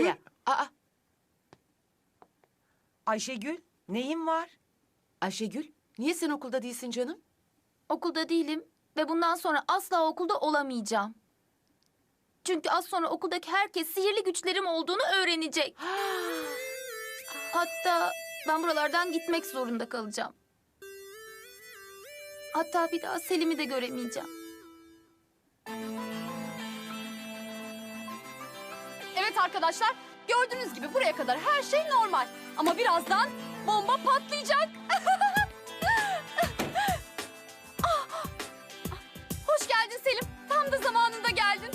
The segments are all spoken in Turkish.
Ya, aa, Ayşegül, neyin var? Ayşegül, niye sen okulda değilsin canım? Okulda değilim ve bundan sonra asla okulda olamayacağım. Çünkü az sonra okuldaki herkes sihirli güçlerim olduğunu öğrenecek. Hatta ben buralardan gitmek zorunda kalacağım. Hatta bir daha Selim'i de göremeyeceğim. Evet arkadaşlar, gördüğünüz gibi buraya kadar her şey normal. Ama birazdan bomba patlayacak. Ah! Hoş geldin Selim. Tam da zamanında geldin.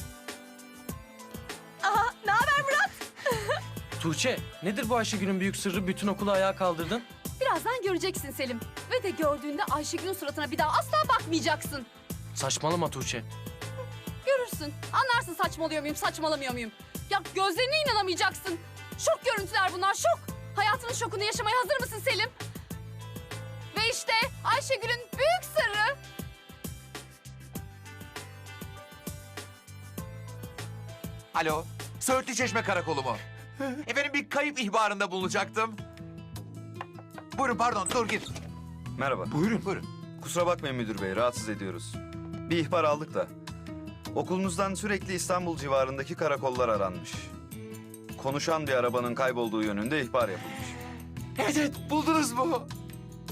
Aha, ne haber Murat? Tuğçe, nedir bu Ayşegül'ün büyük sırrı? Bütün okulu ayağa kaldırdın. Birazdan göreceksin Selim. Ve de gördüğünde Ayşegül'ün suratına bir daha asla bakmayacaksın. Saçmalama Tuğçe. Görürsün. Anlarsın saçmalıyor muyum, saçmalamıyor muyum? Ya gözlerine inanamayacaksın. Şok görüntüler bunlar, şok. Hayatının şokunu yaşamaya hazır mısın Selim? Ve işte Ayşegül'ün büyük sırrı. Alo, Söğütlü Çeşme Karakolu mu? Efendim bir kayıp ihbarında bulunacaktım. Buyurun pardon, dur gir. Merhaba. Buyurun. Buyurun. Kusura bakmayın müdür bey, rahatsız ediyoruz. Bir ihbar aldık da. Okulunuzdan sürekli İstanbul civarındaki karakollar aranmış. Konuşan bir arabanın kaybolduğu yönünde ihbar yapılmış. Evet buldunuz mu?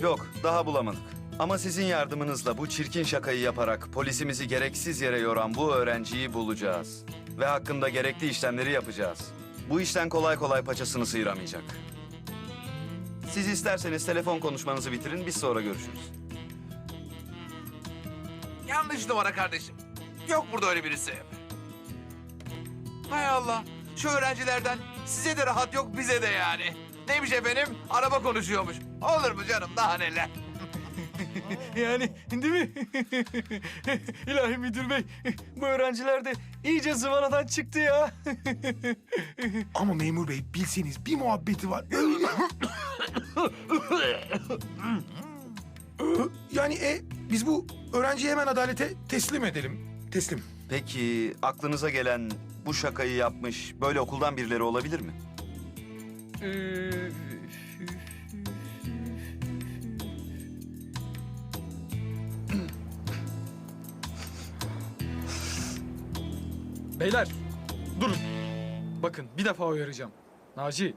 Yok, daha bulamadık. Ama sizin yardımınızla bu çirkin şakayı yaparak polisimizi gereksiz yere yoran bu öğrenciyi bulacağız. Ve hakkında gerekli işlemleri yapacağız. Bu işten kolay kolay paçasını sıyıramayacak. Siz isterseniz telefon konuşmanızı bitirin, biz sonra görüşürüz. Yanlış numara kardeşim. Yok burada öyle birisi. Hay Allah, şu öğrencilerden size de rahat yok, bize de yani. Neymiş efendim? Araba konuşuyormuş. Olur mu canım, daha neler? Yani değil mi? İlahi müdür bey, bu öğrenciler de iyice zıvanadan çıktı ya. Ama memur bey bilseniz bir muhabbeti var. yani e, biz bu öğrenciyi hemen adalete teslim edelim. Teslim. Peki aklınıza gelen bu şakayı yapmış böyle okuldan birileri olabilir mi? Beyler, durun. Bakın bir defa uyaracağım. Naci,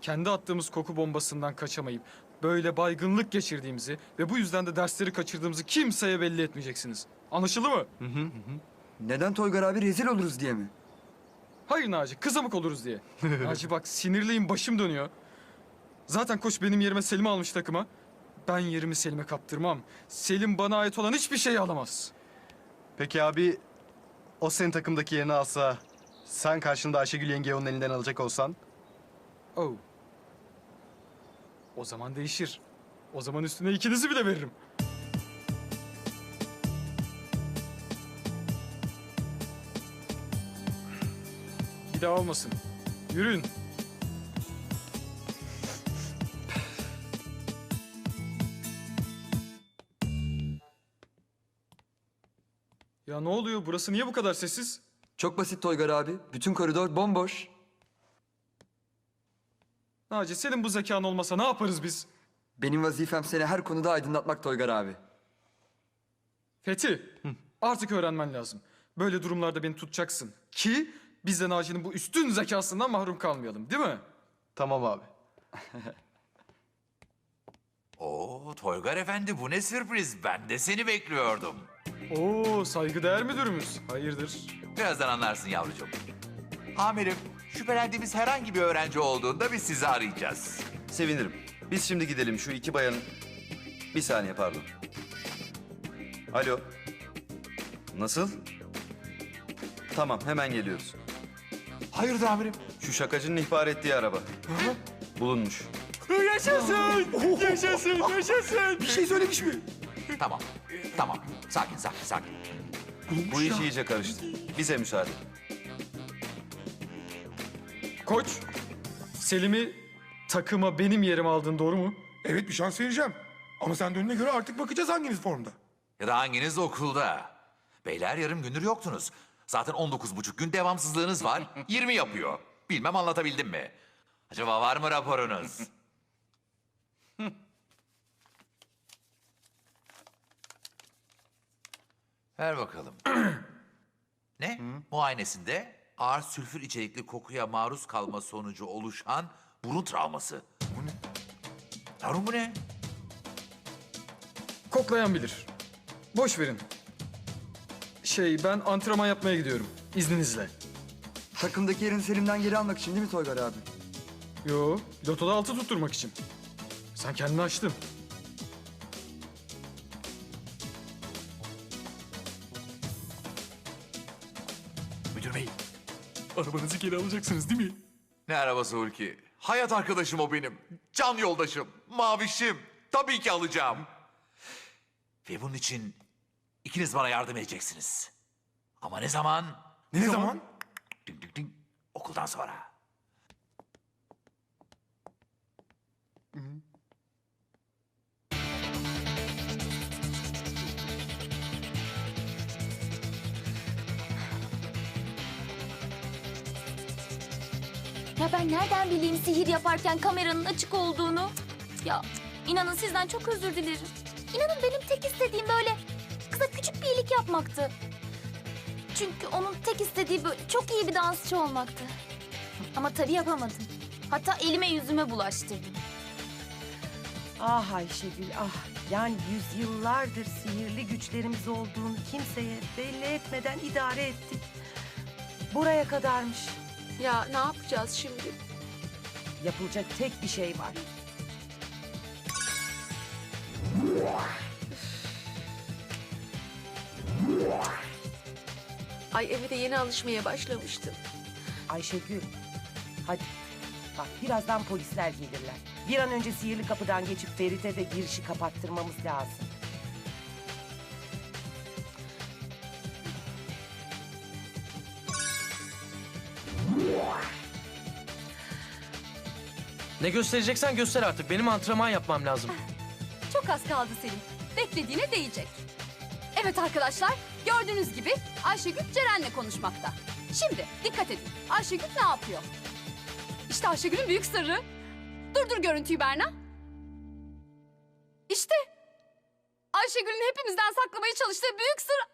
kendi attığımız koku bombasından kaçamayıp böyle baygınlık geçirdiğimizi ve bu yüzden de dersleri kaçırdığımızı kimseye belli etmeyeceksiniz. Anlaşıldı mı? Neden Toygar abi rezil oluruz diye mi? Hayır Naci, kızamık oluruz diye. Naci bak sinirliyim, başım dönüyor. Zaten koç benim yerime Selim'i almış takıma. Ben yerimi Selim'e kaptırmam. Selim bana ait olan hiçbir şeyi alamaz. Peki abi o senin takımdaki yerini alsa sen karşında Ayşegül yengeyi onun elinden alacak olsan Oh. O zaman değişir. O zaman üstüne ikinizi bile veririm. Daha olmasın. Yürüyün. Ya ne oluyor? Burası niye bu kadar sessiz? Çok basit Toygar abi. Bütün koridor bomboş. Naci senin bu zekan olmasa ne yaparız biz? Benim vazifem seni her konuda aydınlatmak Toygar abi. Fethi, artık öğrenmen lazım. Böyle durumlarda beni tutacaksın. Ki biz de Naci'nin bu üstün zekasından mahrum kalmayalım değil mi? tamam abi. Oo, Toygar Efendi bu ne sürpriz. Ben de seni bekliyordum. Oo saygıdeğer müdürümüz. Hayırdır? Birazdan anlarsın yavrucuğum. Amirim, şüphelendiğimiz herhangi bir öğrenci olduğunda biz sizi arayacağız. Sevinirim. Biz şimdi gidelim şu iki bayanın... Bir saniye pardon. Alo. Nasıl? Tamam hemen geliyoruz. Hayırdır amirim? Şu şakacının ihbar ettiği araba. Bulunmuş. Yaşasın! yaşasın! Yaşasın! Bir şey söylemiş mi? Tamam, tamam. Sakin, sakin, sakin. Bu iş iyice karıştı. Bize müsaade. Koç, Selim'i takıma benim yerime aldın doğru mu? Evet bir şans vereceğim. Ama sen dönüne göre artık bakacağız hanginiz formda. Ya da hanginiz okulda? Beyler yarım gündür yoktunuz. Zaten 19 buçuk gün devamsızlığınız var. 20 yapıyor. Bilmem anlatabildim mi? Acaba var mı raporunuz? Ver bakalım. ne? Muayenesinde ağır sülfür içerikli kokuya maruz kalma sonucu oluşan burun travması. Bu ne? Yavrum bu ne? Koklayan bilir. Boş verin. Şey ben antrenman yapmaya gidiyorum. İzninizle. Takımdaki yerini Selim'den geri almak için değil mi Toygar abi? Yo, lotoda altı tutturmak için. Sen kendini açtın. Müdür bey. Arabanızı geri alacaksınız değil mi? Ne arabası Hulki? Hayat arkadaşım o benim. Can yoldaşım. Mavişim. Tabii ki alacağım. Ve bunun için ikiniz bana yardım edeceksiniz. Ama ne zaman? Ne, zaman? Ding ding ding. Okuldan sonra. Ya ben nereden bileyim sihir yaparken kameranın açık olduğunu? Ya inanın sizden çok özür dilerim. İnanın benim tek istediğim böyle kıza küçük bir iyilik yapmaktı. Çünkü onun tek istediği böyle çok iyi bir dansçı olmaktı. Ama tabii yapamadım. Hatta elime yüzüme bulaştırdım. Ah Ayşegül ah. Yani yüzyıllardır sihirli güçlerimiz olduğunu kimseye belli etmeden idare ettik. Buraya kadarmış. Ya ne yapacağız şimdi? Yapılacak tek bir şey var. Ay eve de yeni alışmaya başlamıştım. Ayşegül hadi. Bak birazdan polisler gelirler. Bir an önce sihirli kapıdan geçip Ferit'e de girişi kapattırmamız lazım. Ne göstereceksen göster artık. Benim antrenman yapmam lazım. Çok az kaldı Selim. Beklediğine değecek. Evet arkadaşlar, gördüğünüz gibi Ayşegül Ceren'le konuşmakta. Şimdi dikkat edin. Ayşegül ne yapıyor? İşte Ayşegül'ün büyük sırrı. Durdur görüntüyü Berna. İşte Ayşegül'ün hepimizden saklamaya çalıştığı büyük sır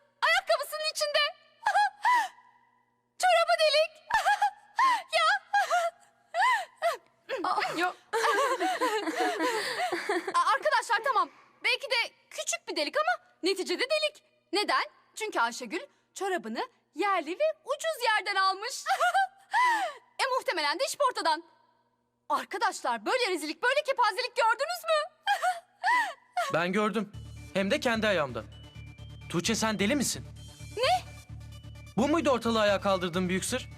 Ayşegül çorabını yerli ve ucuz yerden almış. e muhtemelen de işportadan. Arkadaşlar böyle rezillik, böyle kepazelik gördünüz mü? Ben gördüm. Hem de kendi ayağımda. Tuğçe sen deli misin? Ne? Bu muydu ortalığı ayağa kaldırdığın büyük sır?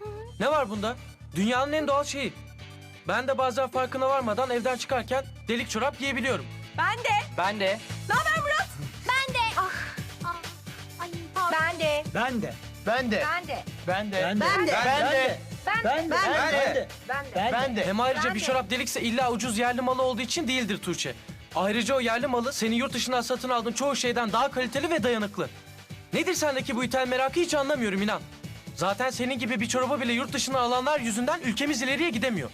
Ne var bunda? Dünyanın en doğal şeyi. Ben de bazen farkına varmadan evden çıkarken delik çorap giyebiliyorum. Ben de. Ben de. Ben de. Ben de. Ben de. Ben de. Ben de. Ben Ben de. de. Ben de. Ben de. Ben de. Ben de. Ben de. Hem ayrıca Ben bir de. çorap delikse illa ucuz yerli malı olduğu için değildir Tuğçe. Ayrıca o yerli malı senin yurt dışından satın aldığın çoğu şeyden daha kaliteli ve dayanıklı. Nedir sendeki bu ithal merakı hiç anlamıyorum inan. Zaten senin gibi bir çoraba bile yurt dışına alanlar yüzünden ülkemiz ileriye gidemiyor.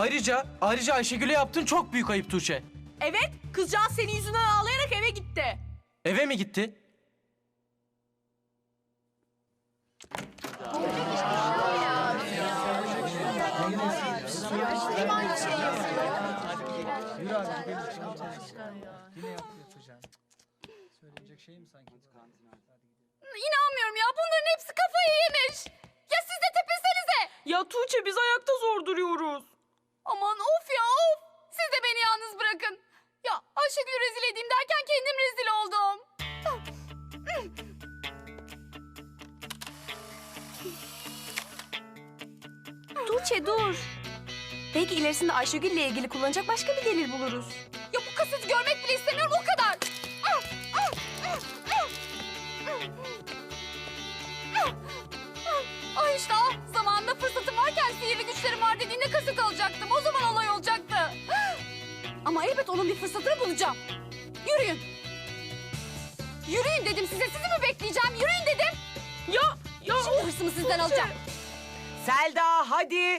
Ayrıca, ayrıca Ayşegül'e yaptığın çok büyük ayıp Tuğçe. Evet, kızcağız senin yüzünden ağlayarak eve gitti. Eve mi gitti? İnanmıyorum ya, bunların hepsi kafayı yemiş. Ya siz de tepesenize. Ya Tuğçe biz ayakta zor duruyoruz. Aman of ya of. Siz de beni yalnız bırakın. Ya Ayşegül'ü rezil edeyim derken kendim rezil oldum. Tuğçe dur. Belki ilerisinde Ayşegül'le ilgili kullanacak başka bir delil buluruz. Ya bu kaseti görmek bile istemiyorum o onun bir fırsatını bulacağım. Yürüyün. Yürüyün dedim size. Sizi mi bekleyeceğim? Yürüyün dedim. Ya ya Şimdi hırsımı sizden alacağım. Selda hadi.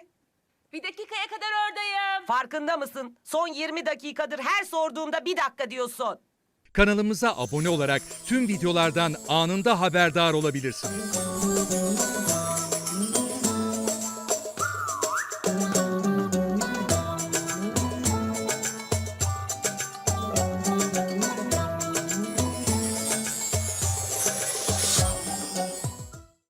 bir dakikaya kadar oradayım. Farkında mısın? Son 20 dakikadır her sorduğumda bir dakika diyorsun. Kanalımıza abone olarak tüm videolardan anında haberdar olabilirsiniz.